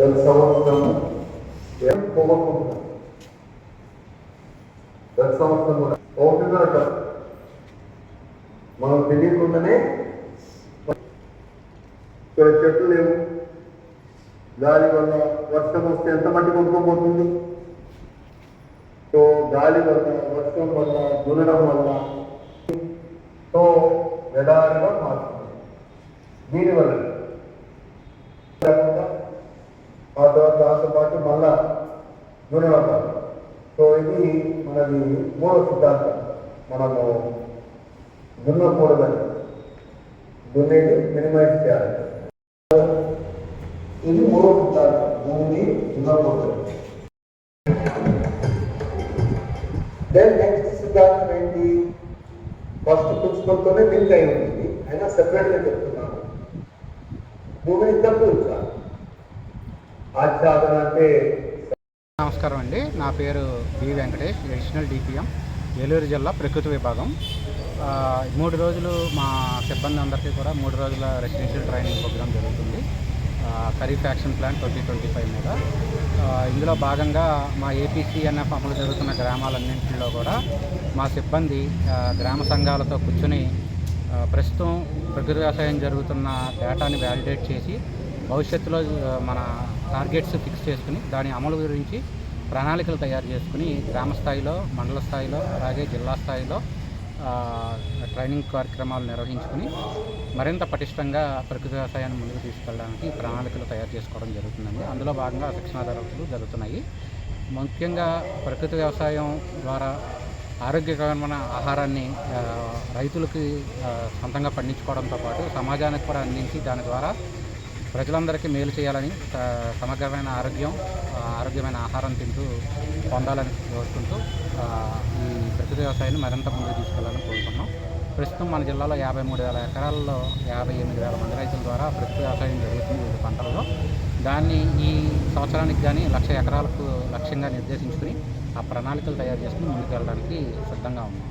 ప్రతి సంవత్సరము ఏం పోగొట్టుకుంటున్నాం? ప్రతి సంవత్సరం కూడా ఒకటిగా మనం తెలియకుండానే ఇక్కడ చెట్లు లేవు. గాలి వల్ల వర్షం వస్తే ఎంత మట్టి కొట్టుకోబోతుంది సో గాలి వల్ల వర్షం వల్ల దున్నడం వల్ల సో ఎడారిగా మారుతుంది. దీనివల్ల ఆ తర్వాత దాంతో పాటు మళ్ళా దున్నడం సో ఇది మనది మూడో సిద్ధాంతం. మనము దున్నకూడదని. దున్నేది మినిమైజ్ చేయాలి. ఇది మూడో సిద్ధాంతం. భూమిని దున్నకూడదు. దెన్ నెక్స్ట్ సిద్ధాంతం ఏంటి? ఫస్ట్ ప్రిన్సిపల్తోనే లింక్ అయి ఉంటుంది అయినా సెపరేట్గా చెప్తున్నాను. భూమిని తప్పు ఉంచాలి. ఆచ్ఛాదన అంటే నమస్కారం అండి. నా పేరు B Venkatesh additional DPM Eluru జిల్లా ప్రకృతి విభాగం. మూడు రోజులు మా సిబ్బంది అందరికీ కూడా మూడు రోజుల రెసిడెన్షియల్ ట్రైనింగ్ ప్రోగ్రామ్ జరుగుతుంది. Kharif action plan twenty twenty five మీద. ఇందులో భాగంగా మా ఏపీసీఎన్ఎఫ్ అమలు జరుగుతున్న గ్రామాలన్నింటిలో కూడా మా సిబ్బంది గ్రామ సంఘాలతో కూర్చుని ప్రస్తుతం ప్రకృతి వ్యవసాయం జరుగుతున్న డేటాని వ్యాలిడేట్ చేసి భవిష్యత్తులో మన టార్గెట్స్ ఫిక్స్ చేసుకుని దాని అమలు గురించి ప్రణాళికలు తయారు చేసుకుని గ్రామ స్థాయిలో మండల స్థాయిలో అలాగే జిల్లా స్థాయిలో ట్రైనింగ్ కార్యక్రమాలు నిర్వహించుకుని మరింత పటిష్టంగా ప్రకృతి వ్యవసాయాన్ని ముందుకు తీసుకెళ్ళడానికి ప్రణాళికలు తయారు చేసుకోవడం జరుగుతుందండి. అందులో భాగంగా శిక్షణా తరగతులు జరుగుతున్నాయి. ముఖ్యంగా ప్రకృతి వ్యవసాయం ద్వారా ఆరోగ్యకరమైన ఆహారాన్ని రైతులకి సొంతంగా పండించుకోవడంతో పాటు సమాజానికి కూడా అందించి దాని ద్వారా ప్రజలందరికీ మేలు చేయాలని సమగ్రమైన ఆరోగ్యం ఆరోగ్యమైన ఆహారం తింటూ పొందాలని కోరుకుంటూ ఈ ప్రకృతి వ్యవసాయాన్ని మరింత ముందుకు తీసుకెళ్ళాలని కోరుకుంటున్నాం. ప్రస్తుతం మన జిల్లాలో యాభై మూడు వేల ఎకరాల్లో యాభై ఎనిమిది వేల మంది రైతుల ద్వారా ప్రకృతి వ్యవసాయం జరుగుతుంది వివిధ పంటలలో. దాన్ని ఈ సంవత్సరానికి కానీ లక్ష ఎకరాలకు లక్ష్యంగా నిర్దేశించుకుని ఆ ప్రణాళికలు తయారు చేసుకుని ముందుకు వెళ్ళడానికి సిద్ధంగా ఉన్నాం.